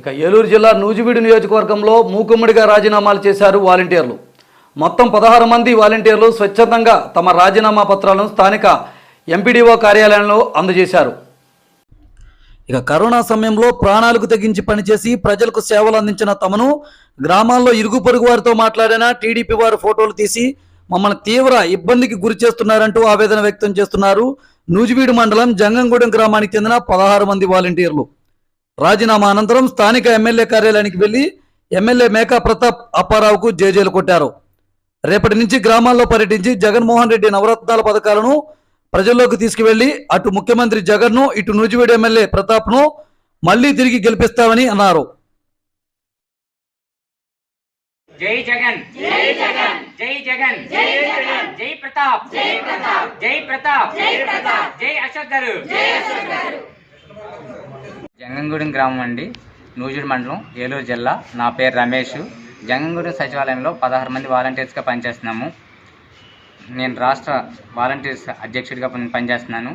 ఇక ఏలూరు జిల్లా నూజివీడు నియోజకవర్గంలో మూకుమ్మడిగా రాజీనామాలు చేశారు వాలంటీర్లు. మొత్తం పదహారు మంది వాలంటీర్లు స్వచ్ఛందంగా తమ రాజీనామా పత్రాలను స్థానిక ఎంపీడీఓ కార్యాలయంలో అందజేశారు. ఇక కరోనా సమయంలో ప్రాణాలకు తెగించి పనిచేసి ప్రజలకు సేవలు అందించిన తమను గ్రామాల్లో ఇరుగు పొరుగు వారితో మాట్లాడిన టీడీపీ వారు ఫోటోలు తీసి మమ్మల్ని తీవ్ర ఇబ్బందికి గురి చేస్తున్నారంటూ ఆవేదన వ్యక్తం చేస్తున్నారు నూజివీడు మండలం జంగంగూడెం గ్రామానికి చెందిన పదహారు మంది వాలంటీర్లు. రాజీనామా అనంతరం స్థానిక ఎమ్మెల్యే కార్యాలయానికి వెళ్ళి ఎమ్మెల్యే మేకా ప్రతాప్ అప్పారావుకు జేజేలు కొట్టారు. రేపటి నుంచి గ్రామాల్లో పర్యటించి జగన్మోహన్ రెడ్డి నవరత్నాల పథకాలను ప్రజల్లోకి తీసుకువెళ్ళి అటు ముఖ్యమంత్రి జగన్ను ఇటు నూజివీడు ఎమ్మెల్యే ప్రతాప్ను మళ్ళీ తిరిగి గెలిపిస్తామని అన్నారు. జై జగన్. జై జగన్. జై జగన్. జై జగన్. జై ప్రతాప్. జై ప్రతాప్. జై ప్రతాప్. జై ప్రతాప్. జై అశోక్ గారు. జై అశోక్ గారు. జంగంగూడెం గ్రామం అండి నూజివీడు మండలం ఏలూరు జిల్లా. నా పేరు రమేష్. జంగంగూడెం సచివాలయంలో పదహారు మంది వాలంటీర్స్గా పనిచేస్తున్నాము. నేను రాష్ట్ర వాలంటీర్స్ అధ్యక్షుడిగా పనిచేస్తున్నాను.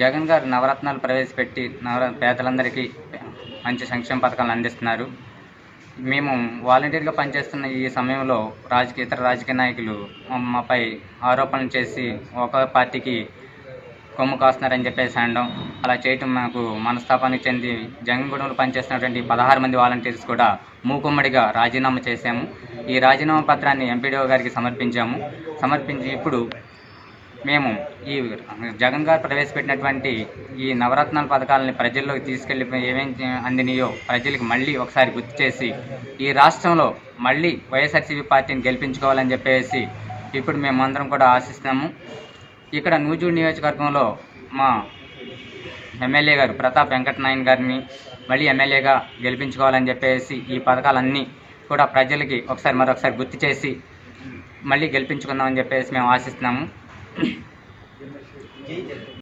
జగన్ గారు నవరత్నాలు ప్రవేశపెట్టి నవర పేదలందరికీ మంచి సంక్షేమ పథకాలు అందిస్తున్నారు. మేము వాలంటీర్గా పనిచేస్తున్న ఈ సమయంలో రాజకీయ ఇతర రాజకీయ నాయకులు మాపై ఆరోపణలు చేసి ఒక పార్టీకి కొమ్ము కాస్తున్నారని చెప్పేసి అనడం అలా చేయటం మాకు మనస్తాపానికి చెంది జంగగూడెంలో పనిచేస్తున్నటువంటి పదహారు మంది వాలంటీర్స్ కూడా మూకుమ్మడిగా రాజీనామా చేశాము. ఈ రాజీనామా పత్రాన్ని ఎంపీడీఓ గారికి సమర్పించాము. సమర్పించి ఇప్పుడు మేము ఈ జగన్ గారు ప్రవేశపెట్టినటువంటి ఈ నవరత్నాల పథకాలని ప్రజల్లోకి తీసుకెళ్ళి ఏమేమి అందినయో ప్రజలకు మళ్ళీ ఒకసారి గుర్తు చేసి ఈ రాష్ట్రంలో మళ్ళీ వైఎస్ఆర్సీపీ పార్టీని గెలిపించుకోవాలని చెప్పేసి ఇప్పుడు మేము అందరం కూడా ఆశిస్తున్నాము. ఇక్కడ నూజూడు నియోజకవర్గంలో మా ఎమ్మెల్యే గారు ప్రతాప్ వెంకటనాయన్ గారిని మళ్ళీ ఎమ్మెల్యేగా గెలిపించుకోవాలని చెప్పేసి ఈ పథకాలన్నీ కూడా ప్రజలకి ఒకసారి మరొకసారి గుర్తు చేసి మళ్ళీ గెలిపించుకుందామని చెప్పేసి మేము ఆశిస్తున్నాము.